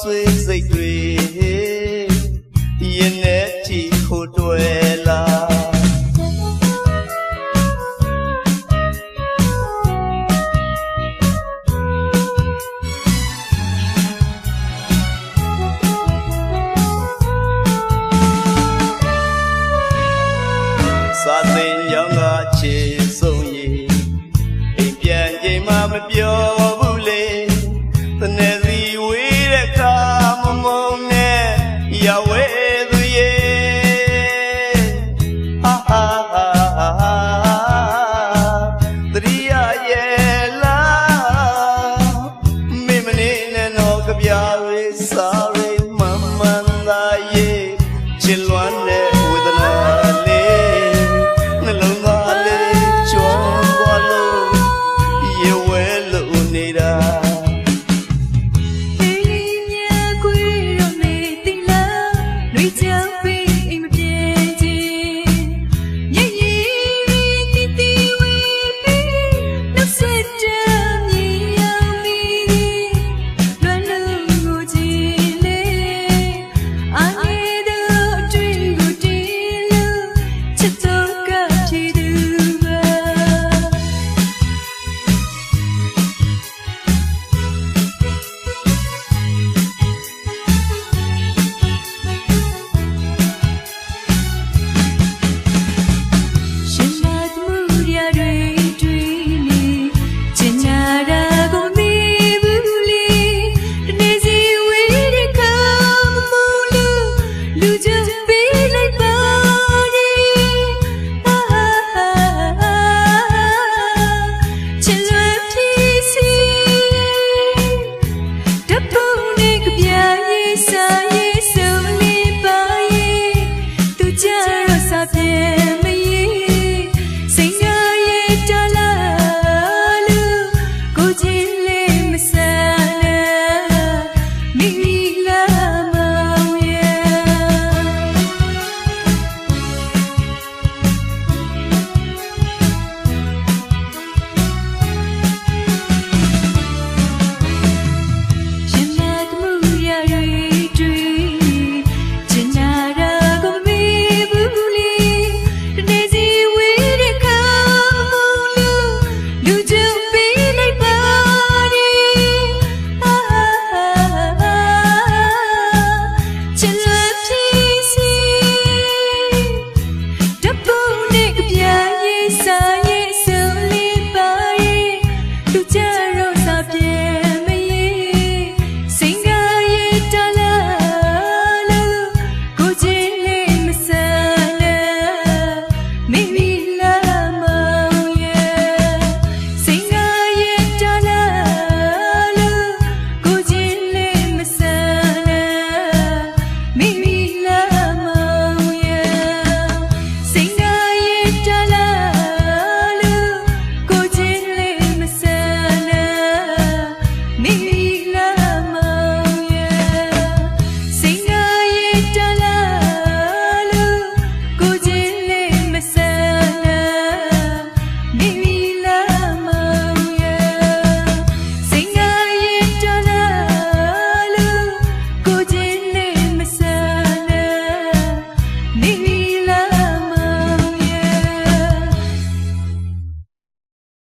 ဆွေးစိတ်တွေရင်နဲ့ချီခိုတွေ့လားစာသင်ရောင်းကချေဆုံးရီအိမ်ပြန်ချိန်မှမပြော ပြားရေးစားရေး